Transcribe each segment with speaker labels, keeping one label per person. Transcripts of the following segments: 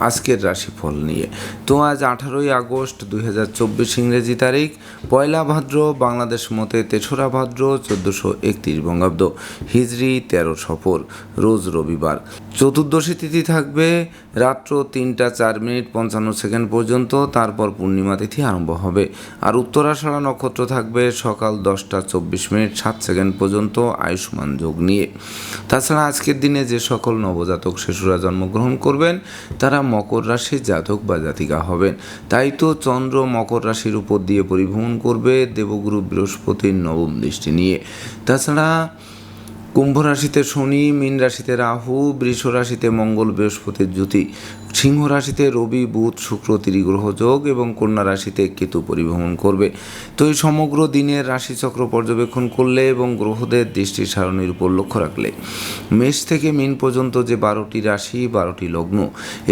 Speaker 1: আজকের রাশিফল নিয়ে। তো আজ আঠারোই আগস্ট দুই হাজার চব্বিশ ইংরেজি তারিখ, পয়লা ভাদ্র, বাংলাদেশ মতে তেসরা ভাদ্র, চোদ্দোশো একত্রিশ বঙ্গাব্দ, হিজড়ি তেরো সফর, রোজ রবিবার। চতুর্দশী তিথি থাকবে রাত্র তিনটা চার মিনিট পঞ্চান্ন সেকেন্ড পর্যন্ত, তারপর পূর্ণিমা তিথি আরম্ভ হবে। আর উত্তরাষাঢ়া নক্ষত্র থাকবে সকাল দশটা চব্বিশ মিনিট সাত সেকেন্ড পর্যন্ত আয়ুষ্মান যোগ নিয়ে। তাছাড়া আজকের দিনে যে সকল নবজাতক শিশুরা জন্মগ্রহণ করবেন, তারা মকর রাশির জাতক বা জাতিকা হবেন। তাই তো চন্দ্র মকর রাশির উপর দিয়ে পরিভ্রমণ করবে দেবগুরু বৃহস্পতির নবম দৃষ্টি নিয়ে। তাছাড়া কুম্ভ রাশিতে শনি, মীন রাশিতে রাহু, বৃষ রাশিতে মঙ্গল বৃহস্পতির জ্যোতি। সিংহ রাশিতে রবি, বুধ, শুক্র, ত্রিগ্রহ যোগ এবং কন্যা রাশিতে কেতু পরিভ্রমণ করবে। তো এই সমগ্র দিনের রাশিচক্র পর্যবেক্ষণ করলে এবং গ্রহদের দৃষ্টি সারণীর উপর লক্ষ্য রাখলে মেষ থেকে মিন পর্যন্ত যে বারোটি রাশি, বারোটি লগ্ন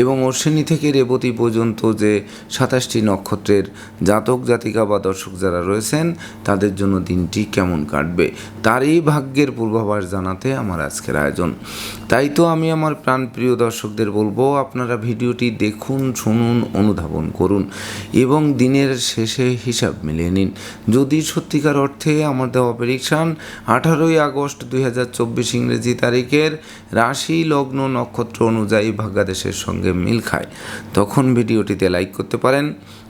Speaker 1: এবং অশ্বিনী থেকে রেবতী পর্যন্ত যে সাতাশটি নক্ষত্রের জাতক, জাতিকা বা দর্শক যারা রয়েছেন, তাদের জন্য দিনটি কেমন কাটবে তারই ভাগ্যের পূর্বাভাস জানাতে আমার আজকের আয়োজন। তাই তো আমি আমার প্রাণপ্রিয় দর্শকদের বলব, আপনারা ভিডিওটি দেখুন, শুনুন, অনুধাবন করুন এবং দিনের শেষে হিসাব মিলিয়ে নিন। যদি সত্যিকার অর্থে আমার দেওয়া প্রেডিকশান আঠারোই আগস্ট দুই হাজার চব্বিশ ইংরেজি তারিখের রাশি লগ্ন নক্ষত্র অনুযায়ী ভাগ্যাদেশের সঙ্গে মিল খায়, তখন ভিডিওটিতে লাইক করতে পারেন।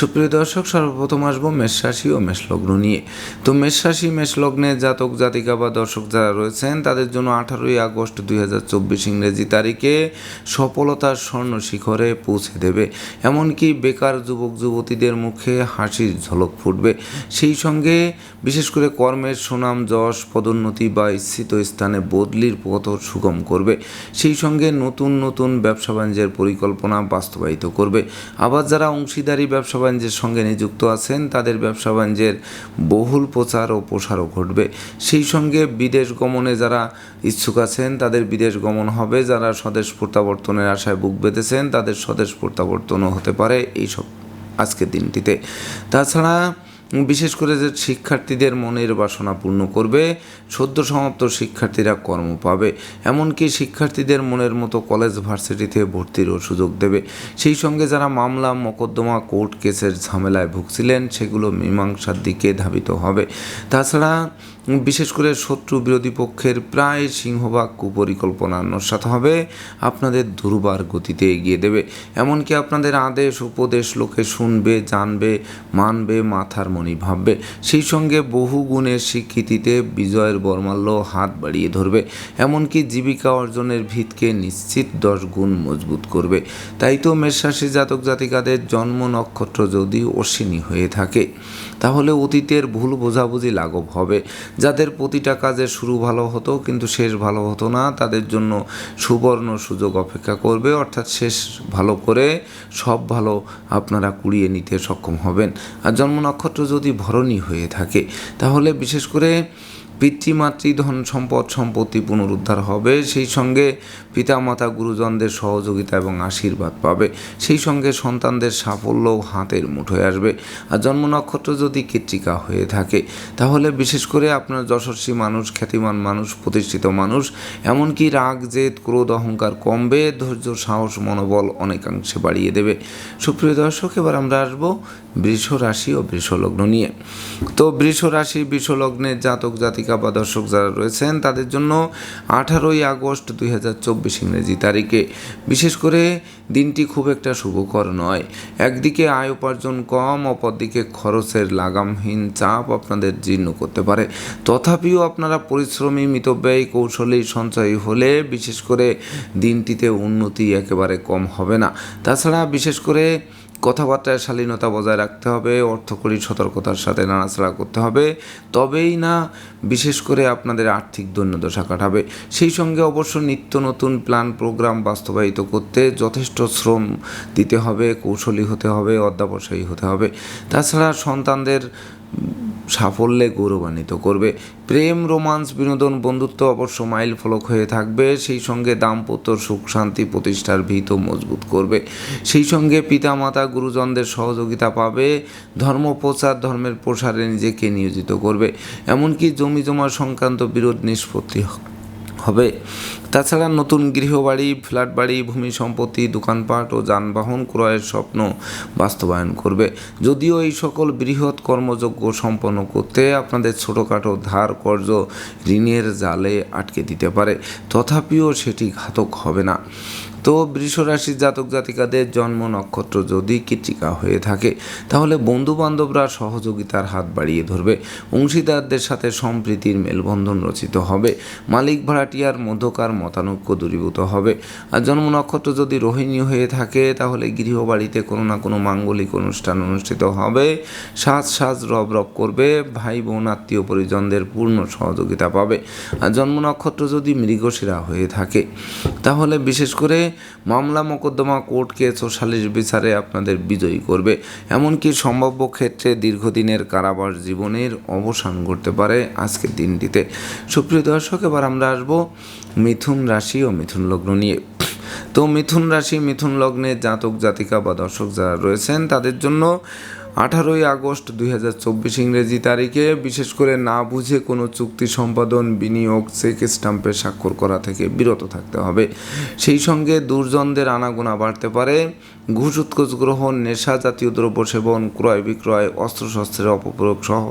Speaker 1: সুপ্রিয় দর্শক, সর্বপ্রথম আসব মেষ রাশি ও মেষ লগ্ন নিয়ে। তো মেষ রাশি, মেষ লগ্নে জাতক, জাতিকা বা দর্শক যারা রয়েছেন, তাদের জন্য আঠারোই আগস্ট দুই হাজার চব্বিশ ইংরেজি তারিখে সফলতার স্বর্ণ শিখরে পৌঁছে দেবে। এমনকি বেকার যুবক, যুবতীদের মুখে হাসির ঝলক ফুটবে। সেই সঙ্গে বিশেষ করে কর্মের সুনাম, যশ, পদোন্নতি বা ইচ্ছিত স্থানে বদলির পথ সুগম করবে। সেই সঙ্গে নতুন নতুন ব্যবসা বাণিজ্যের পরিকল্পনা বাস্তবায়িত করবে। আবার যারা অংশীদারি ব্যবসা বাণিজ্যের সঙ্গে নিযুক্ত আছেন, তাদের ব্যবসা বাণিজ্যের বহুল প্রচার ও প্রসারও ঘটবে। সেই সঙ্গে বিদেশ গমনে যারা ইচ্ছুক আছেন, তাদের বিদেশ গমন হবে। যারা স্বদেশ প্রত্যাবর্তনের আশায় বুক বেঁধেছেন, তাদের স্বদেশ প্রত্যাবর্তনও হতে পারে। এইসব আজকের দিনটিতে। তাছাড়া বিশেষ করে যে শিক্ষার্থীদের মনের বাসনা পূর্ণ করবে, সদ্য সমাপ্ত শিক্ষার্থীরা কর্ম পাবে। এমনকি শিক্ষার্থীদের মনের মতো কলেজ ভার্সিটিতে ভর্তিরও সুযোগ দেবে। সেই সঙ্গে যারা মামলা, মকদ্দমা, কোর্ট কেসের ঝামেলায় ভুগছিলেন, সেগুলো মীমাংসার দিকে ধাবিত হবে। তাছাড়া বিশেষ করে শত্রু বিরোধী পক্ষের প্রায় সিংহভাগ কুপরিকল্পনা নস্বাত হবে, আপনাদের দুর্বার গতিতে এগিয়ে দেবে। এমনকি আপনাদের আদেশ, উপদেশ লোকে শুনবে, জানবে, মানবে, মাথার মনি ভাববে। সেই সঙ্গে বহু গুণের স্বীকৃতিতে বিজয়ের বর্মাল্য হাত বাড়িয়ে ধরবে। এমনকি জীবিকা অর্জনের ভিতকে নিশ্চিত দশ গুণ মজবুত করবে। তাই তো মেষরাশি জাতক জাতিকাদের জন্ম নক্ষত্র যদি অশ্বিনী হয়ে থাকে। তাহলে অতীতের ভুল বোঝাবুঝি লাঘব হবে। যাদের প্রতিটা কাজে শুরু ভালো হতো কিন্তু শেষ ভালো হতো না, তাদের জন্য সুবর্ণ সুযোগ অপেক্ষা করবে। অর্থাৎ শেষ ভালো করে সব ভালো আপনারা কুড়িয়ে নিতে সক্ষম হবেন। আর জন্ম নক্ষত্র যদি ভরণী হয়ে থাকে, তাহলে বিশেষ করে পিতৃমাতৃ ধন সম্পদ সম্পত্তি পুনরুদ্ধার হবে। সেই সঙ্গে পিতামাতা গুরুজনদের সহযোগিতা এবং আশীর্বাদ পাবে। সেই সঙ্গে সন্তানদের সাফল্য হাতের মুঠোয় আসবে। আর জন্ম নক্ষত্র যদি কৃত্রিকা হয়ে থাকে, তাহলে বিশেষ করে আপনার যশস্বী মানুষ, খ্যাতিমান মানুষ, প্রতিষ্ঠিত মানুষ, এমনকি রাগ, জেদ, ক্রোধ, অহংকার কমবে, ধৈর্য, সাহস, মনোবল অনেকাংশে বাড়িয়ে দেবে। সুপ্রিয় দর্শক, এবার আমরা আসব বৃষ রাশি ও বৃষ লগ্ন নিয়ে। তো বৃষ রাশি বৃষ লগ্নের জাতক, জাতিকা বা দর্শক যারা রয়েছেন, তাদের জন্য আঠারোই আগস্ট দুই হাজার চব্বিশ ইংরেজি তারিখে। বিশেষ করে দিনটি খুব একটা শুভকর নয়। একদিকে আয় উপার্জন কম, অপরদিকে খরচের লাগামহীন চাপ আপনাদের জীর্ণ করতে পারে। তথাপিও আপনারা পরিশ্রমী, মিতব্যয়ী, কৌশলী সঞ্চয়ী হলে বিশেষ করে দিনটিতে উন্নতি একেবারে কম হবে না। তাছাড়া বিশেষ করে কথাবার্তায় শালীনতা বজায় রাখতে হবে, অর্থকরী সতর্কতার সাথে নাড়াচাড়া করতে হবে, তবেই না বিশেষ করে আপনাদের আর্থিক দৈন্যদশা কাটাবে। সেই সঙ্গে অবশ্য নিত্য নতুন প্ল্যান প্রোগ্রাম বাস্তবায়িত করতে যথেষ্ট শ্রম দিতে হবে, কৌশলী হতে হবে, অধ্যাবসায়ী হতে হবে। তাছাড়া সন্তানদের সাফল্যে গৌরবান্বিত করবে। প্রেম, রোমান্স, বিনোদন, বন্ধুত্ব অবশ্য মাইল ফলক হয়ে থাকবে। সেই সঙ্গে দাম্পত্য সুখ, শান্তি প্রতিষ্ঠার ভীত মজবুত করবে। সেই সঙ্গে পিতামাতা, গুরুজনদের সহযোগিতা পাবে। ধর্ম প্রচার, ধর্মের প্রসারে নিজেকে নিয়োজিত করবে। এমনকি জমি জমা সংক্রান্ত বিরোধ নিষ্পত্তি হবে। তাছাড়া নতুন গৃহবাড়ি ফ্ল্যাট বাড়ি ভূমি সম্পত্তি, দোকানপাট ও যানবাহন ক্রয়ের স্বপ্ন বাস্তবায়ন করবে। যদিও এই সকল বৃহৎ কর্মযজ্ঞ সম্পন্ন করতে আপনাদের ছোটোখাটো ধার কর্য ঋণের জালে আটকে দিতে পারে, তথাপিও সেটি ঘাতক হবে না। তো বৃষরাশির জাতক জাতিকাদের জন্ম নক্ষত্র যদি কৃতিকা হয়ে থাকে, তাহলে বন্ধু বান্ধবরা সহযোগিতার হাত বাড়িয়ে ধরবে। অংশীদারদের সাথে সম্প্রীতির মেলবন্ধন রচিত হবে। মালিক ভাড়াটিয়ার মধ্যকার মতানৈক্য দূরীভূত হবে। আর জন্ম নক্ষত্র যদি রোহিণী হয়ে থাকে, তাহলে গৃহবাড়িতে কোনো না কোনো মাঙ্গলিক অনুষ্ঠান অনুষ্ঠিত হবে। সাজ সাজ রব রব করবে ভাই বোন আত্মীয় পরিজনদের পূর্ণ সহযোগিতা পাবে। আর জন্ম নক্ষত্র যদি মৃগশিরা হয়ে থাকে, তাহলে বিশেষ করে মামলা মোকদ্দমা কোর্ট কেস ও সালিশ বিচারে আপনাদের বিজয়ী করবে। এমনকি সম্ভাব্য ক্ষেত্রে দীর্ঘদিনের কারাবাস জীবনের অবসান ঘটতে পারে আজকের দিনটিতে। সুপ্রিয় দর্শক, এবার আমরা আসব মিথুন রাশি ও মিথুন লগ্ন নিয়ে। তো মিথুন রাশি, মিথুন লগ্নে জাতক জাতিকা বা দর্শক যারা রয়েছেন, তাদের জন্য আঠারোই আগস্ট দুই হাজার চব্বিশ ইংরেজি তারিখে বিশেষ করে না বুঝে কোনো চুক্তি সম্পাদন, বিনিয়োগ, চেক স্টাম্পে স্বাক্ষর করা থেকে বিরত থাকতে হবে। সেই সঙ্গে দুর্জনদের আনাগোনা বাড়তে পারে। ঘুষ, উৎকোচ গ্রহণ, নেশা, জাতীয় দ্রব্য সেবন, ক্রয় বিক্রয়, অস্ত্রশস্ত্রের অপপ্রয়োগ সহ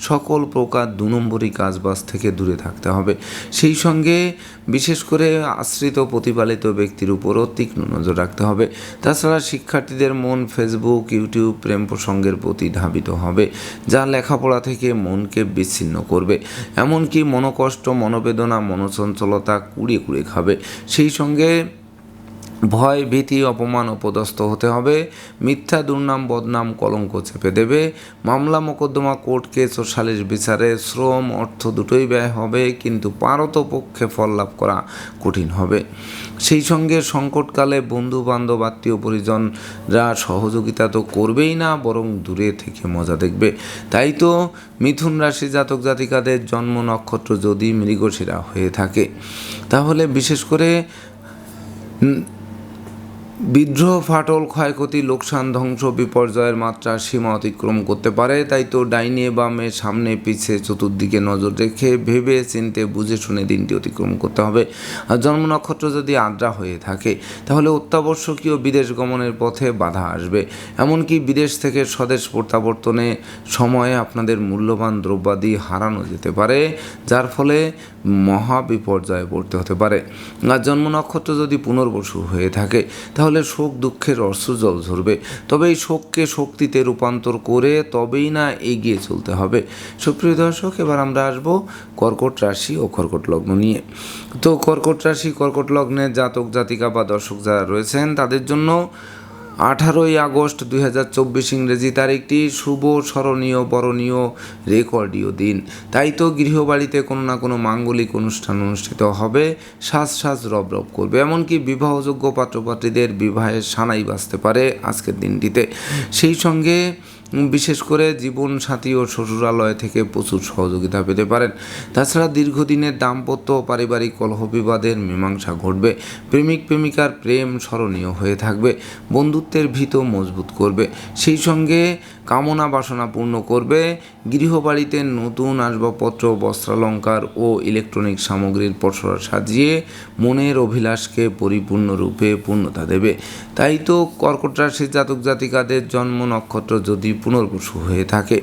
Speaker 1: সকল প্রকার দু নম্বরী কাজবাজ থেকে দূরে থাকতে হবে। সেই সঙ্গে বিশেষ করে আশ্রিত প্রতিপালিত ব্যক্তির উপরও তীক্ষ্ণ নজর রাখতে হবে। তাছাড়া শিক্ষার্থীদের মন ফেসবুক ইউটিউব প্রেম প্রসঙ্গের প্রতি ধাবিত হবে, যা লেখাপড়া থেকে মনকে বিচ্ছিন্ন করবে। এমনকি মনোকষ্ট, মনোবেদনা, মনোচঞ্চলতা কুড়ে কুড়ে খাবে। সেই সঙ্গে ভয়, ভীতি, অপমান অপদস্থ হতে হবে। মিথ্যা, দুর্নাম, বদনাম, কলঙ্ক চেপে দেবে। মামলা, মোকদ্দমা, কোর্ট কেস ও সালিশ বিচারে শ্রম, অর্থ দুটোই ব্যয় হবে, কিন্তু পারত পক্ষে ফল লাভ করা কঠিন হবে। সেই সঙ্গে সংকটকালে বন্ধু বান্ধব আত্মীয় পরিজনরা সহযোগিতা তো করবেই না, বরং দূরে থেকে মজা দেখবে। তাই তো মিথুন রাশি জাতক জাতিকাদের জন্ম নক্ষত্র যদি মৃগশিরা হয়ে থাকে, তাহলে বিশেষ করে বিদ্রোহ, ফাটল, ক্ষয়ক্ষতি, লোকসান, ধ্বংস, বিপর্যয়ের মাত্রা সীমা অতিক্রম করতে পারে, তাই তো ডাইনে বামে সামনে পিছে চতুর্দিকে নজর রেখে ভেবে চিনতে বুঝে শুনে দিনটি অতিক্রম করতে হবে। আর জন্ম নক্ষত্র যদি আদ্রা হয়ে থাকে, তাহলে অত্যাবশ্যকীয় বিদেশ গমনের পথে বাধা আসবে। এমনকি বিদেশ থেকে স্বদেশ প্রত্যাবর্তনে সময়ে আপনাদের মূল্যবান দ্রব্যাদি হারানো যেতে পারে, যার ফলে মহা বিপর্যয়ে পড়তে হতে পারে। আর জন্ম নক্ষত্র যদি পুনর্বসু হয়ে থাকে, তাহলে শোক, দুঃখের অশ্রুজল জল ঝরবে। তবে এই শোককে শক্তিতে রূপান্তর করে তবেই না এগিয়ে চলতে হবে। সুপ্রিয় দর্শক, এবার আমরা আসব কর্কট রাশি ও কর্কট লগ্ন নিয়ে। তো কর্কট রাশি, কর্কট লগ্নের জাতক, জাতিকা বা দর্শক যারা রয়েছেন, তাদের জন্য আঠারোই আগস্ট দুই হাজার চব্বিশ ইংরেজি তারিখটি শুভ, স্মরণীয়, বরণীয় রেকর্ডীয় দিন। তাই তো গৃহবাড়িতে কোনো না কোনো মাঙ্গলিক অনুষ্ঠান অনুষ্ঠিত হবে, সাজ সাজ রব রব করবে। এমনকি বিবাহযোগ্য পাত্রপাত্রীদের বিবাহের সানাই বাঁচতে পারে আজকের দিনটিতে। সেই সঙ্গে বিশেষ করে জীবন সাথী ও শ্বশুরালয় থেকে প্রচুর সহযোগিতা পেতে পারেন। তাছাড়া দীর্ঘদিনের দাম্পত্য ও পারিবারিক কলহ বিবাদের মীমাংসা ঘটবে। প্রেমিক প্রেমিকার প্রেম স্মরণীয় হয়ে থাকবে। বন্ধুত্বের ভিত মজবুত করবে। সেই সঙ্গে কামনা বাসনা পূর্ণ করবে। গৃহবাড়িতে নতুন আসবাবপত্র, বস্ত্রালঙ্কার ও ইলেকট্রনিক সামগ্রীর পসরা সাজিয়ে মনের অভিলাষকে পরিপূর্ণরূপে পূর্ণতা দেবে। তাই তো কর্কট রাশির জাতক জাতিকাদের জন্ম নক্ষত্র যদি পুনর্বসু হয়ে থাকে।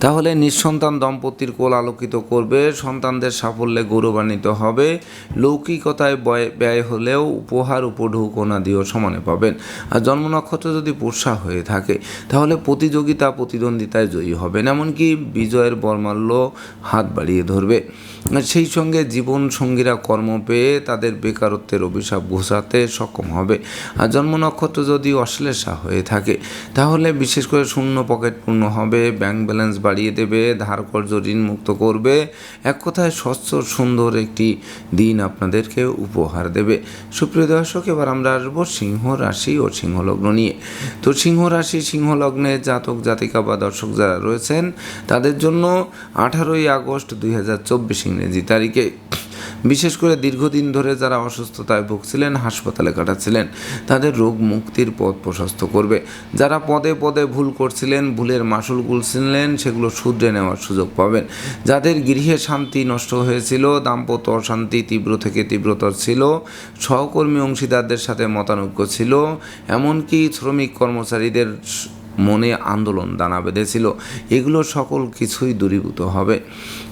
Speaker 1: তাহলে নিঃসন্তান দম্পতির কোল আলোকিত করবে, সন্তানদের সাফল্যে গৌরবান্বিত হবে, লৌকিকতায় ব্যয় ব্যয় হলেও উপহার উপঢৌকনা দিয়েও সমানে পাবেন। আর জন্ম নক্ষত্র যদি পোষা হয়ে থাকে, তাহলে প্রতিযোগিতা, প্রতিদ্বন্দ্বিতায় জয়ী হবেন। এমনকি বিজয়ের বর্মাল্য হাত বাড়িয়ে ধরবে। সেই সঙ্গে জীবন সঙ্গীরা কর্ম পেয়ে তাদের বেকারত্বের অভিশাপ ঘোষাতে সক্ষম হবে। আর জন্ম নক্ষত্র যদি অশ্লেষা হয়ে থাকে, তাহলে বিশেষ করে শূন্য পকেট পূর্ণ হবে, ব্যাংক ব্যালেন্স বাড়িয়ে দেবে, ধার কর্য ঋণ মুক্ত করবে। এক কথায় স্বচ্ছ, সুন্দর একটি দিন আপনাদেরকে উপহার দেবে। সুপ্রিয় দর্শক, এবার আমরা আসব সিংহ রাশি ও সিংহ লগ্ন নিয়ে। তো সিংহ রাশি সিংহ লগ্নে জাতক, জাতিকা বা দর্শক যারা রয়েছেন, তাদের জন্য আঠারোই আগস্ট দুই হাজার চব্বিশ ইংরেজি তারিখে বিশেষ করে দীর্ঘদিন ধরে যারা অসুস্থতায় ভুগছিলেন, হাসপাতালে কাটাচ্ছিলেন, তাদের রোগ মুক্তির পথ প্রশস্ত করবে। যারা পদে পদে ভুল করছিলেন, ভুলের মাসুল গুলছিলেন, সেগুলো শুধরে নেওয়ার সুযোগ পাবেন। যাদের গৃহে শান্তি নষ্ট হয়েছিল, দাম্পত্য অশান্তি তীব্র থেকে তীব্রতর ছিল, সহকর্মী অংশীদারদের সাথে মতানৈক্য ছিল, এমনকি শ্রমিক কর্মচারীদের মনে আন্দোলন দানা বেঁধেছিল। এগুলো সকল কিছুই দূরীভূত হবে।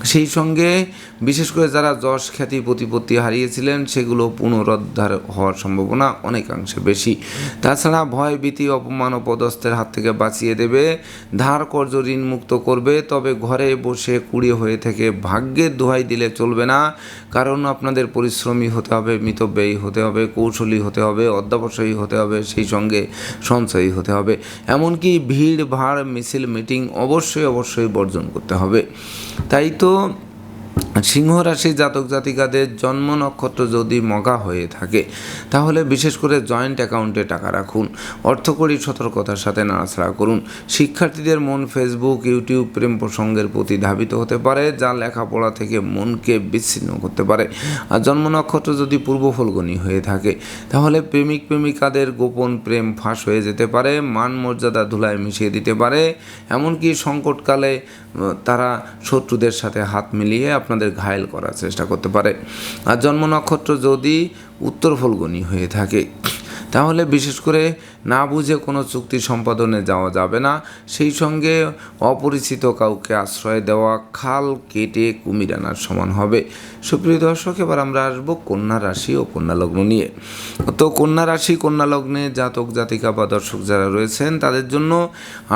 Speaker 1: সেই সঙ্গে বিশেষ করে যারা যশ খ্যাতি প্রতিপত্তি হারিয়েছিলেন, সেগুলো পুনরুদ্ধার হওয়ার সম্ভাবনা অনেকাংশে বেশি। তাছাড়া ভয়, ভীতি, অপমান ও পদস্থের হাত থেকে বাঁচিয়ে দেবে। ধার কর্য ঋণ মুক্ত করবে। তবে ঘরে বসে কুড়িয়ে হয়ে থেকে ভাগ্যের দোহাই দিলে চলবে না। কারণ আপনাদের পরিশ্রমী হতে হবে, মিতব্যয়ী হতে হবে, কৌশলী হতে হবে, অধ্যাবসায়ী হতে হবে, সেই সঙ্গে সঞ্চয়ী হতে হবে। এমনকি ভিড় ভাড় মিছিল মিটিং অবশ্যই অবশ্যই বর্জন করতে হবে। তাই তো সিংহ রাশি জাতক জাতিকাদের জন্ম নক্ষত্র যদি মগা হয়ে থাকে, তাহলে বিশেষ করে জয়েন্ট অ্যাকাউন্টে টাকা রাখুন। অর্থকরী সতর্কতার সাথে নাড়াছাড়া করুন। শিক্ষার্থীদের মন ফেসবুক ইউটিউব প্রেম প্রসঙ্গের প্রতি ধাবিত হতে পারে, যা লেখাপড়া থেকে মনকে বিচ্ছিন্ন করতে পারে। আর জন্ম নক্ষত্র যদি পূর্ব ফলগনি হয়ে থাকে, তাহলে প্রেমিক প্রেমিকাদের গোপন প্রেম ফাঁস হয়ে যেতে পারে, মান মর্যাদা ধুলায় মিশিয়ে দিতে পারে। এমনকি সংকটকালে তারা শত্রুদের সাথে হাত মিলিয়ে আপনাদের ঘায়ল করার চেষ্টা করতে পারে। আর জন্ম নক্ষত্র যদি উত্তর ফলগুনি হয়ে থাকে, তাহলে বিশেষ করে না বুঝে কোনো চুক্তি সম্পাদনে যাওয়া যাবে না। সেই সঙ্গে অপরিচিত কাউকে আশ্রয় দেওয়া, খাল কেটে কুমির আনার সমান হবে। সুপ্রিয় দর্শক, এবার আমরা আসব কন্যা রাশি ও কন্যা লগ্ন নিয়ে। তো কন্যা রাশি, কন্যা লগ্নে জাতক, জাতিকা বা দর্শক যারা রয়েছেন, তাদের জন্য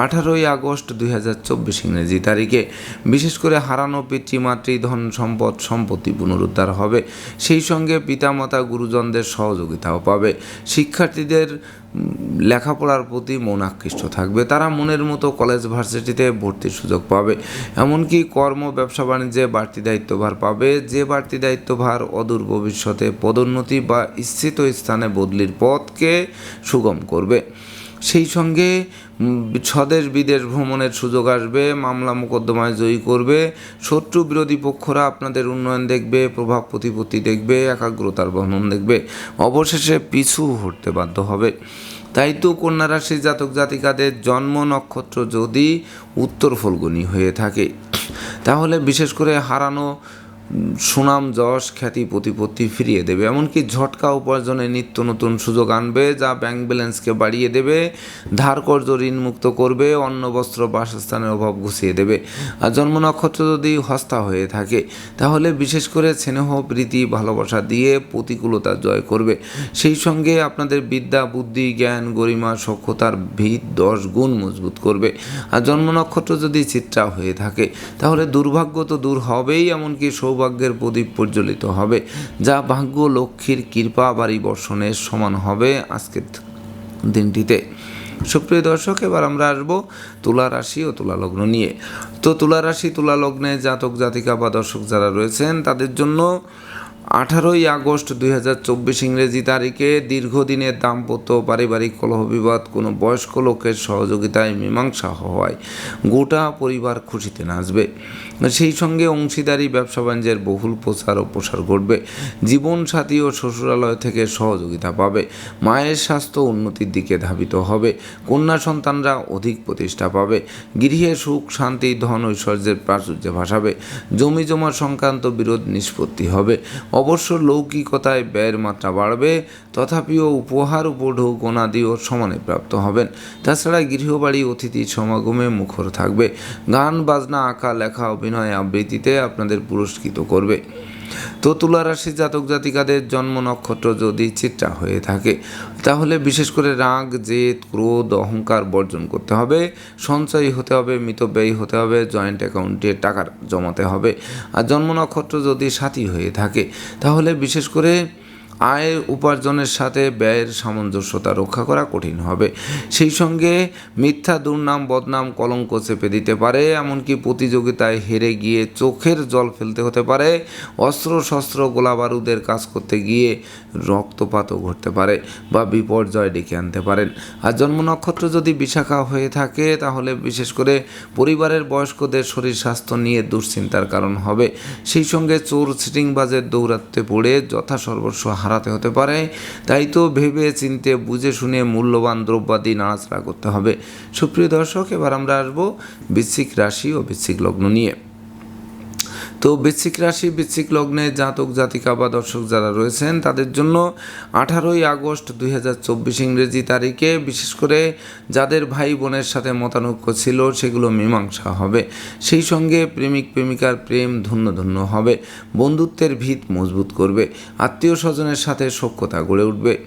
Speaker 1: আঠারোই আগস্ট দুই হাজার চব্বিশ ইংরেজি তারিখে বিশেষ করে হারানো পিতৃমাতৃ ধন সম্পদ, সম্পত্তি পুনরুদ্ধার হবে। সেই সঙ্গে পিতামাতা, গুরুজনদের সহযোগিতাও পাবে। শিক্ষার্থীদের লেখাপড়ার প্রতি মন আকৃষ্ট থাকবে। তারা মনের মতো কলেজ ভার্সিটিতে ভর্তির সুযোগ পাবে। এমনকি কর্ম, ব্যবসা, বাণিজ্যে বাড়তি দায়িত্বভার পাবে। যে বাড়তি দায়িত্বভার অদূর ভবিষ্যতে পদোন্নতি বা স্থিত স্থানে বদলির পথকে সুগম করবে। সেই সঙ্গে স্বদেশ বিদেশ ভ্রমণের সুযোগ আসবে, মামলা মোকদ্দমায় জয়ী করবে, শত্রু বিরোধী পক্ষরা আপনাদের উন্নয়ন দেখবে, প্রভাব প্রতিপত্তি দেখবে, একাগ্রতার বর্ণন দেখবে। অবশেষে পিছু হটতে বাধ্য হবে। তাই তো কন্যা রাশি জাতক জাতিকাদের জন্ম নক্ষত্র যদি উত্তর ফলগুনি হয়ে থাকে। তাহলে বিশেষ করে হারানো সুনাম, যশ, খ্যাতি, প্রতিপত্তি ফিরিয়ে দেবে। এমনকি ঝটকা উপার্জনে নিত্য নতুন সুযোগ আনবে যা ব্যাংক ব্যালেন্সকে বাড়িয়ে দেবে ধার কর্য ঋণ মুক্ত করবে, অন্ন, বস্ত্র, বাসস্থানের অভাব ঘুষিয়ে দেবে। আর জন্ম নক্ষত্র যদি হস্তা হয়ে থাকে, তাহলে বিশেষ করে স্নেহ, প্রীতি, ভালোবাসা দিয়ে প্রতিকূলতা জয় করবে। সেই সঙ্গে আপনাদের বিদ্যা, বুদ্ধি, জ্ঞান, গরিমা সক্ষতার ভিত, দশ গুণ মজবুত করবে। আর জন্ম নক্ষত্র যদি চিত্রা হয়ে থাকে, তাহলে দুর্ভাগ্য তো দূর হবেই, এমনকি সৌভাগ্যের প্রদীপ প্রজ্বলিত হবে, যা ভাগ্য, লক্ষ্মীর কৃপা, বাড়ি বর্ষণের সমান হবে আজকের দিনটিতে। সুপ্রিয় দর্শক, এবার আমরা আসব তুলা রাশি ও তুলা লগ্ন নিয়ে। তো তুলা রাশি, তুলা লগ্নে জাতক, জাতিকা বা দর্শক যারা রয়েছেন, তাদের জন্য আঠারোই আগস্ট দুই হাজার চব্বিশ ইংরেজি তারিখে দীর্ঘদিনের দাম্পত্য পারিবারিক কলহ বিবাদ কোনো বয়স্ক লোকের সহযোগিতায় মীমাংসা হওয়ায় গোটা পরিবার খুশিতে নাচবে। সেই সঙ্গে অংশীদারি, ব্যবসা বাণিজ্যের বহুল প্রচার ও প্রসার ঘটবে। জীবনসাথী ও শ্বশুরালয় থেকে সহযোগিতা পাবে। মায়ের স্বাস্থ্য উন্নতির দিকে ধাবিত হবে। কন্যা সন্তানরা অধিক প্রতিষ্ঠা পাবে। গৃহে সুখ, শান্তি, ধন, ঐশ্বর্যের প্রাচুর্য ভাসাবে। জমি জমা সংক্রান্ত বিরোধ নিষ্পত্তি হবে। অবশ্য লৌকিকতায় ব্যয়ের মাত্রা বাড়বে। তথাপিও উপহার উপঢৌ গোনাদিও সমানে প্রাপ্ত হবেন। তাছাড়া গৃহবাড়ি, অতিথি সমাগমে মুখর থাকবে। গান, বাজনা, আঁকা, লেখা, অভিনয় আবৃত্তিতে আপনাদের পুরস্কৃত করবে। তো তুলা রাশি জাতক জাতিকাদের জন্ম নক্ষত্র যদি চিত্রা হয়ে থাকে, তাহলে বিশেষ করে রাগ, জেদ, ক্রোধ, অহংকার বর্জন করতে হবে, সঞ্চয়ী হতে হবে, মিতব্যয়ী হতে হবে জয়েন্ট অ্যাকাউন্টে টাকা জমাতে হবে। আর জন্ম নক্ষত্র যদি সাথী হয়ে থাকে, তাহলে বিশেষ করে আয় উপার্জনের সাথে ব্যয়ের সামঞ্জস্যতা রক্ষা করা কঠিন হবে। সেই সঙ্গে মিথ্যা, দুর্নাম, বদনাম, কলঙ্ক চেপে দিতে পারে, এমনকি প্রতিযোগিতায় হেরে গিয়ে চোখের জল ফেলতে হতে পারে। অস্ত্র শস্ত্র গোলা বারুদের কাজ করতে গিয়ে রক্তপাতও ঘটতে পারে বা বিপর্যয় ডেকে আনতে পারেন। আর জন্ম নক্ষত্র যদি বিশাখা হয়ে থাকে, তাহলে বিশেষ করে পরিবারের বয়স্কদের শরীর স্বাস্থ্য নিয়ে দুশ্চিন্তার কারণ হবে। সেই সঙ্গে চোর সিটিংবাজের দৌরাত্মে পড়ে যথা সর্বস্ব হারাতে হতে পারে। তাই তো ভেবে চিনতে, বুঝে শুনে মূল্যবান দ্রব্যাদি নাড়াচাড়া করতে হবে। সুপ্রিয় দর্শক, এবার আমরা আসব বৃশ্চিক রাশি ও বৃশ্চিক লগ্ন নিয়ে। তো বৃশ্চিক রাশি, বৃশ্চিক লগ্নে জাতক, জাতিকা বা দর্শক যারা রয়েছেন, তাদের জন্য আঠারোই আগস্ট দুই হাজার চব্বিশ ইংরেজি তারিখে বিশেষ করে যাদের ভাই বোনের সাথে মতানৈক্য ছিল, সেগুলো মীমাংসা হবে। সেই সঙ্গে প্রেমিক, প্রেমিকার প্রেম ধন্য ধন্য হবে। বন্ধুত্বের ভিত মজবুত করবে। আত্মীয় স্বজনের সাথে সখ্যতা গড়ে উঠবে।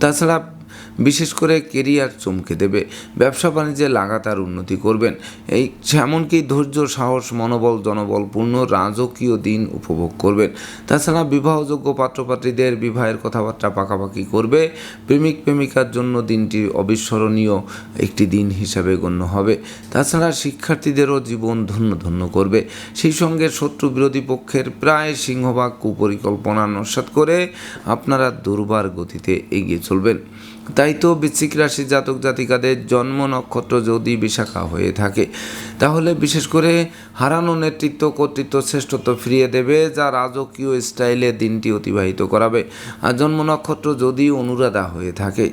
Speaker 1: তাছাড়া বিশেষ করে কেরিয়ার চমকে দেবে। ব্যবসা বাণিজ্যে লাগাতার উন্নতি করবেন। এই এমনকি ধৈর্য, সাহস, মনোবল, জনবলপূর্ণ রাজকীয় দিন উপভোগ করবেন। তাছাড়া বিবাহযোগ্য পাত্রপাত্রীদের বিবাহের কথাবার্তা পাকাপাকি করবে। প্রেমিক, প্রেমিকার জন্য দিনটি অবিস্মরণীয় একটি দিন হিসাবে গণ্য হবে। তাছাড়া শিক্ষার্থীদেরও জীবন ধন্য ধন্য করবে। সেই সঙ্গে শত্রু বিরোধী পক্ষের প্রায় সিংহভাগ কুপরিকল্পনা নস্বাত করে আপনারা দুর্বার গতিতে এগিয়ে চলবেন। তাই তো বৃশ্চিক রাশি জাতক জাতিকাদের জন্ম নক্ষত্র যদি বিশাখা হয়ে থাকে, তাহলে বিশেষ করে হারানো নেতৃত্ব, কর্তৃত্ব শ্রেষ্ঠত্ব ফিরিয়ে দেবে, যা রাজকীয় স্টাইলে দিনটি অতিবাহিত করাবে। আর জন্ম নক্ষত্র যদি অনুরাধা হয়ে থাকে,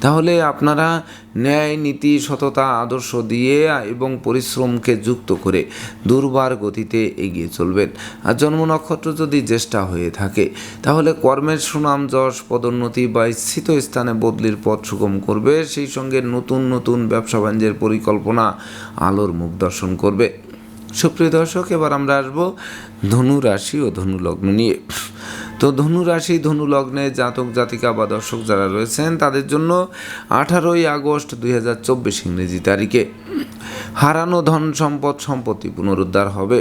Speaker 1: তাহলে আপনারা ন্যায়, নীতি, সততা, আদর্শ দিয়ে এবং পরিশ্রমকে যুক্ত করে দুর্বার গতিতে এগিয়ে চলবেন। আর জন্ম নক্ষত্র যদি জ্যেষ্ঠা হয়ে থাকে, তাহলে কর্মের সুনাম, যশ, পদোন্নতি বা স্থিত স্থানে বদলির পথ সুগম করবে। সেই সঙ্গে নতুন নতুন ব্যবসা বাণিজ্যের পরিকল্পনা, আলোর মুখ দর্শন করবে। সুপ্রিয় দর্শক, এবার আমরা আসব ধনু রাশি ও ধনু লগ্ন নিয়ে। তো ধনু রাশি, ধনু লগ্নে জাতক, জাতিকা বা দর্শক যারা রয়েছেন, তাদের জন্য আঠারোই আগস্ট দুই হাজার চব্বিশ ইংরেজি তারিখে। হারানো ধন সম্পদ সম্পত্তি পুনরুদ্ধার হবে।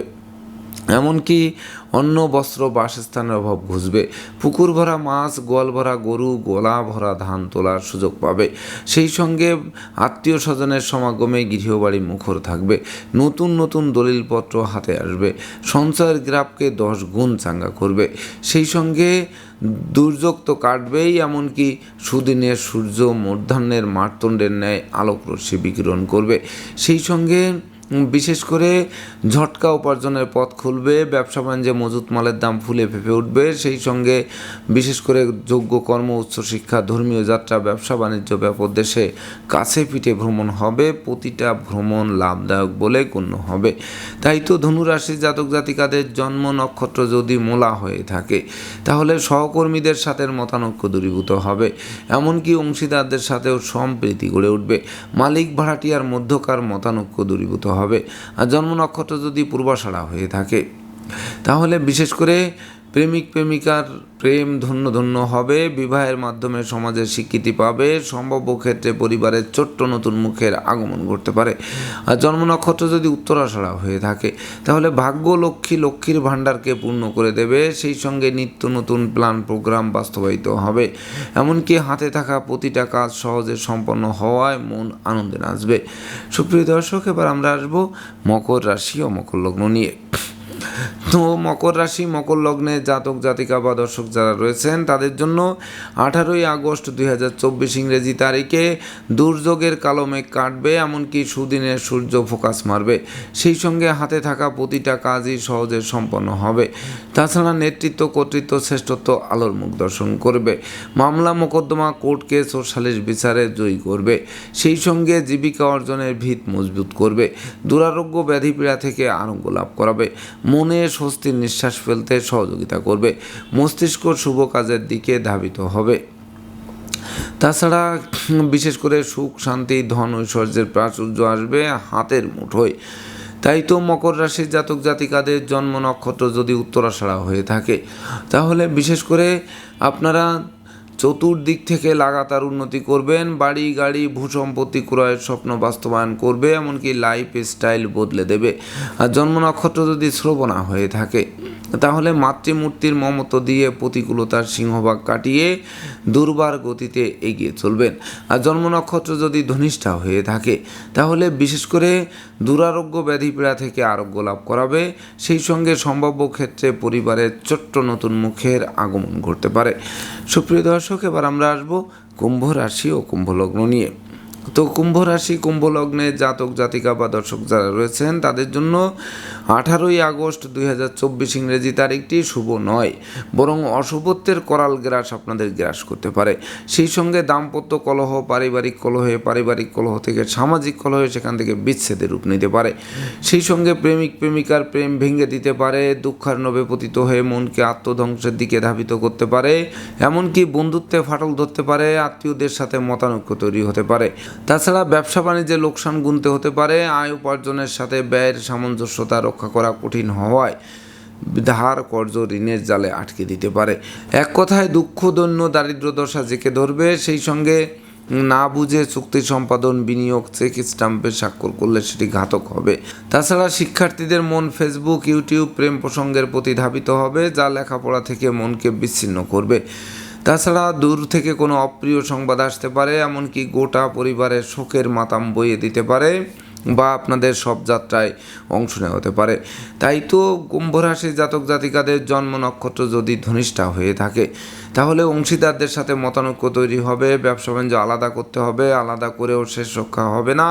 Speaker 1: এমনকি অন্য বস্ত্র বাসস্থানের অভাব ঘুষবে। পুকুর ভরা মাছ, গোয়াল ভরা গরু, গোলা ভরা ধান তোলার সুযোগ পাবে। সেই সঙ্গে আত্মীয় স্বজনের সমাগমে গৃহবাড়ি মুখর থাকবে। নতুন নতুন দলিলপত্র হাতে আসবে। সঞ্চয়ের গ্রাফকে দশ গুণ চাঙ্গা করবে। সেই সঙ্গে দুর্যোগ তো কাটবেই, এমনকি সুদিনের সূর্য মূর্ধান্যের মারতণ্ডের ন্যায় আলোক রশ্মি বিকিরণ করবে। সেই সঙ্গে বিশেষ করে ঝটকা উপার্জনের পথ খুলবে, ব্যবসা বাণিজ্যে মজুত মালের দাম ফুলে ফেঁপে উঠবে, সেই সঙ্গে বিশেষ করে যোগ্য কর্ম উচ্চশিক্ষা ধর্মীয় যাত্রা, ব্যবসা বাণিজ্য ব্যাপক দেশে কাছে পিঠে ভ্রমণ হবে, প্রতিটা ভ্রমণ লাভদায়ক বলে গণ্য হবে। তাই তো ধনুরাশি জাতক জাতিকাদের জন্ম নক্ষত্র যদি মোলা হয়ে থাকে, তাহলে সহকর্মীদের সাথে মতানৈক্য দূরীভূত হবে। এমনকি অংশীদারদের সাথেও সম্প্রীতি গড়ে উঠবে। মালিক ভাড়াটিয়ার মধ্যকার মতানৈক্য দূরীভূত হবে। হবে। আর জন্ম নক্ষত্র যদি পূর্বাষাঢ়া হয়ে থাকে তাহলে বিশেষ করে প্রেমিক প্রেমিকার প্রেম ধন্য ধন্য হবে, বিবাহের মাধ্যমে সমাজের স্বীকৃতি পাবে, সম্ভাব্য ক্ষেত্রে পরিবারের ছোট্ট নতুন মুখের আগমন ঘটতে পারে। আর জন্ম নক্ষত্র যদি উত্তরাষাঢ়া হয়ে থাকে, তাহলে ভাগ্য লক্ষ্মী লক্ষ্মীর ভাণ্ডারকে পূর্ণ করে দেবে, সেই সঙ্গে নিত্য নতুন প্ল্যান প্রোগ্রাম বাস্তবায়িত হবে। এমনকি হাতে থাকা প্রতিটা কাজ সহজে সম্পন্ন হওয়ায় মন আনন্দে নাচবে। সুপ্রিয় দর্শক, এবার আমরা আসব মকর রাশি ও মকর লগ্ন নিয়ে। তো মকর রাশি, মকর লগ্নে জাতক, জাতিকা বা দর্শক যারা রয়েছেন, তাদের জন্য আঠারোই আগস্ট দুই হাজার চব্বিশ ইংরেজি তারিখে দুর্যোগের কালো মেঘ কাটবে, এমনকি সুদিনের সূর্য ফোকাস মারবে। সেই সঙ্গে হাতে থাকা প্রতিটা কাজই সহজে সম্পন্ন হবে। তাছাড়া নেতৃত্ব, কর্তৃত্ব, শ্রেষ্ঠত্ব আলোর মুখ দর্শন করবে। মামলা মোকদ্দমা কোর্ট কেস ও বিচারে জয়ী করবে। সেই সঙ্গে জীবিকা অর্জনের ভিত মজবুত করবে। দুরারোগ্য ব্যাধি পীড়া থেকে আরোগ্য লাভ করাবে। মনে স্বস্তির নিঃশ্বাস ফেলতে সহযোগিতা করবে। মস্তিষ্ক শুভ কাজের দিকে ধাবিত হবে। তাছাড়া, বিশেষ করে সুখ, শান্তি, ধন, ঐশ্বর্যের প্রাচুর্য আসবে হাতের মুঠোয়। তাই তো মকর রাশির জাতক জাতিকাদের জন্ম নক্ষত্র যদি উত্তরাষাঢ়া হয়ে থাকে, তাহলে বিশেষ করে আপনারা চতুর্দিক থেকে লাগাতার উন্নতি করবেন, বাড়ি, গাড়ি, ভূসম্পত্তি ক্রয়ের স্বপ্ন বাস্তবায়ন করবে, এমনকি লাইফ স্টাইল বদলে দেবে। আর জন্ম নক্ষত্র যদি শ্রবণা হয়ে থাকে তাহলে মাতৃমূর্তির মমত্ব দিয়ে প্রতিকূলতার সিংহভাগ কাটিয়ে দুর্বার গতিতে এগিয়ে চলবেন। আর জন্ম নক্ষত্র যদি ধনিষ্ঠা হয়ে থাকে, তাহলে বিশেষ করে দুরারোগ্য ব্যাধিপীড়া থেকে আরোগ্য লাভ করাবে। সেই সঙ্গে সম্ভাব্য ক্ষেত্রে পরিবারের ছোট্ট নতুন মুখের আগমন ঘটতে পারে। সুপ্রিয় দর্শক, এবার আমরা আসব কুম্ভ রাশি ও কুম্ভ লগ্ন নিয়ে। তো কুম্ভ রাশি, কুম্ভ লগ্নে জাতক, জাতিকা বা দর্শক যারা রয়েছেন, তাদের জন্য আঠারোই আগস্ট দুই হাজার চব্বিশ ইংরেজি তারিখটি শুভ নয়, বরং অশুভত্বের করাল গ্রাস আপনাদের গ্রাস করতে পারে। সেই সঙ্গে দাম্পত্য কলহ, পারিবারিক কলহে, পারিবারিক কলহ থেকে সামাজিক কলহে সেখান থেকে বিচ্ছেদের রূপ নিতে পারে। সেই সঙ্গে প্রেমিক, প্রেমিকার প্রেম ভেঙে দিতে পারে দুঃখার্ণবে পতিত হয়ে মনকে আত্মধ্বংসের দিকে ধাবিত করতে পারে, এমনকি বন্ধুত্বে ফাটল ধরতে পারে, আত্মীয়দের সাথে মতানৈক্য তৈরি হতে পারে। তাছাড়া ব্যবসা বাণিজ্যে লোকসান গুনতে হতে পারে, আয় উপার্জনের সাথে ব্যয়ের সামঞ্জস্যতা রক্ষা করা কঠিন হওয়ায় ধার, কর্জ, ঋণের জালে আটকে দিতে পারে। এক কথায়, দুঃখ দৈন্য দারিদ্র দশা জেকে ধরবে, সেই সঙ্গে না বুঝে চুক্তি সম্পাদন, বিনিয়োগ, চেক স্টাম্পে স্বাক্ষর করলে সেটি ঘাতক হবে। তাছাড়া শিক্ষার্থীদের মন ফেসবুক, ইউটিউব প্রেম প্রসঙ্গের প্রতি ধাবিত হবে, যা লেখাপড়া থেকে মনকে বিচ্ছিন্ন করবে। তাছাড়া দূর থেকে কোনো অপ্রিয় সংবাদ আসতে পারে, এমনকি গোটা পরিবারের শোকের মাতাম বইয়ে দিতে পারে বা আপনাদের সব যাত্রায় অংশ নেওয়া হতে পারে। তাই তো কুম্ভ রাশির জাতক জাতিকাদের জন্ম নক্ষত্র যদি ধনিষ্ঠা হয়ে থাকে, তাহলে অংশীদারদের সাথে মতানৈক্য তৈরি হবে, ব্যবসা বাণিজ্য আলাদা করতে হবে, আলাদা করেও শেষ রক্ষা হবে না,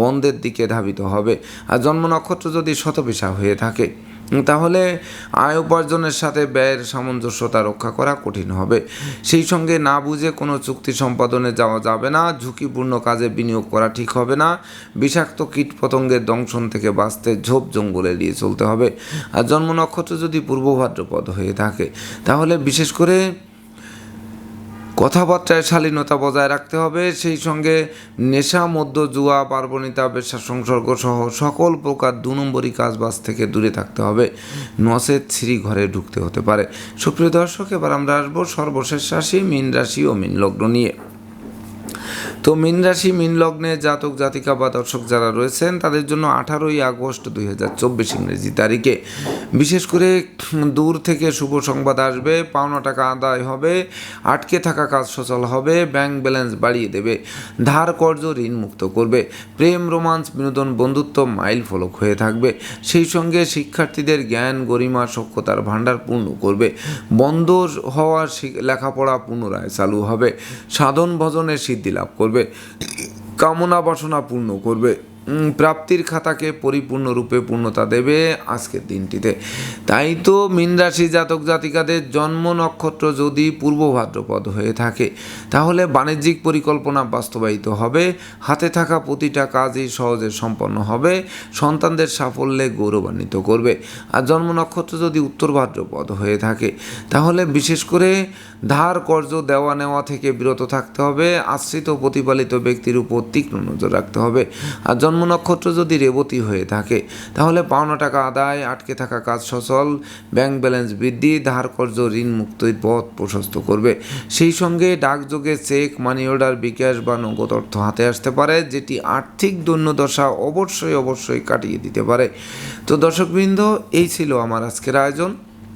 Speaker 1: বন্ধের দিকে ধাবিত হবে। আর জন্ম নক্ষত্র যদি শতপিসা হয়ে থাকে তাহলে আয় উপার্জনের সাথে ব্যয়ের সামঞ্জস্যতা রক্ষা করা কঠিন হবে। সেই সঙ্গে না বুঝে কোনো চুক্তি সম্পাদনে যাওয়া যাবে না, ঝুঁকিপূর্ণ কাজে বিনিয়োগ করা ঠিক হবে না, বিষাক্ত কীট পতঙ্গের দংশন থেকে বাঁচতে ঝোপ জঙ্গলে নিয়ে চলতে হবে। আর জন্ম নক্ষত্র যদি পূর্ব ভাদ্রপদ হয়ে থাকে, তাহলে বিশেষ করে কথাবার্তায় শালীনতা বজায় রাখতে হবে। সেই সঙ্গে নেশা মধ্য জুয়া, পার্বণিতা পেশা সংসর্গ সহ সকল প্রকার দু নম্বরই কাজবাজ থেকে দূরে থাকতে হবে। নসের ছিঁড়ি ঘরে ঢুকতে হতে পারে। সুপ্রিয় দর্শক, এবার আমরা আসব সর্বশেষ রাশি, মীন রাশি ও মীন লগ্ন নিয়ে। তো মীন রাশি, মীন লগ্নে জাতক, জাতিকা বা দর্শক যারা রয়েছেন, তাদের জন্য আঠারোই আগস্ট দুই হাজার চব্বিশ ইংরেজি তারিখে। বিশেষ করে দূর থেকে শুভ সংবাদ আসবে, পাওনা টাকা আদায় হবে, আটকে থাকা কাজ সচল হবে, ব্যাংক ব্যালেন্স বাড়িয়ে দেবে, ধার কর্জ ঋণ মুক্ত করবে, প্রেম, রোমান্স, বিনোদন, বন্ধুত্ব মাইল ফলক হয়ে থাকবে। সেই সঙ্গে শিক্ষার্থীদের জ্ঞান, গরিমা, সক্ষতার ভাণ্ডার পূর্ণ করবে। বন্ধ হওয়ার লেখাপড়া পুনরায় চালু হবে। সাধন ভজনের সিদ্ধি লাভ করবে। কামনা বাসনা পূর্ণ করবে। প্রাপ্তির খাতাকে পরিপূর্ণরূপে পূর্ণতা দেবে আজকের দিনটিতে। তাই তো মীন রাশি জাতক জাতিকাদের জন্ম নক্ষত্র যদি পূর্ব ভাদ্রপদ হয়ে থাকে, তাহলে বাণিজ্যিক পরিকল্পনা বাস্তবায়িত হবে, হাতে থাকা প্রতিটা কাজই সহজে সম্পন্ন হবে, সন্তানদের সাফল্যে গৌরবান্বিত করবে। আর জন্ম নক্ষত্র যদি উত্তর ভাদ্রপদ হয়ে থাকে, তাহলে বিশেষ করে ধার, কর্জ, দেওয়া নেওয়া থেকে বিরত থাকতে হবে, আশ্রিত প্রতিপালিত ব্যক্তির উপর তীক্ষ্ণ নজর রাখতে হবে। আর জন্ম নক্ষত্র যদি রেবতী হয়ে থাকে, তাহলে পাওনা টাকা আদায়, আটকে থাকা কাজ সচল, ব্যাংক ব্যালেন্স বৃদ্ধি, ধার কর্জ, ঋণ মুক্তির পথ প্রশস্ত করবে। সেই সঙ্গে ডাকযোগে চেক মানি অর্ডার বিকাশ বা নগদ অর্থ হাতে আসতে পারে, যেটি আর্থিক দৈন্যদশা অবশ্যই অবশ্যই কাটিয়ে দিতে পারে। তো দর্শকবৃন্দ, এই ছিল আমার আজকের আয়োজন।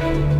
Speaker 1: Thank you.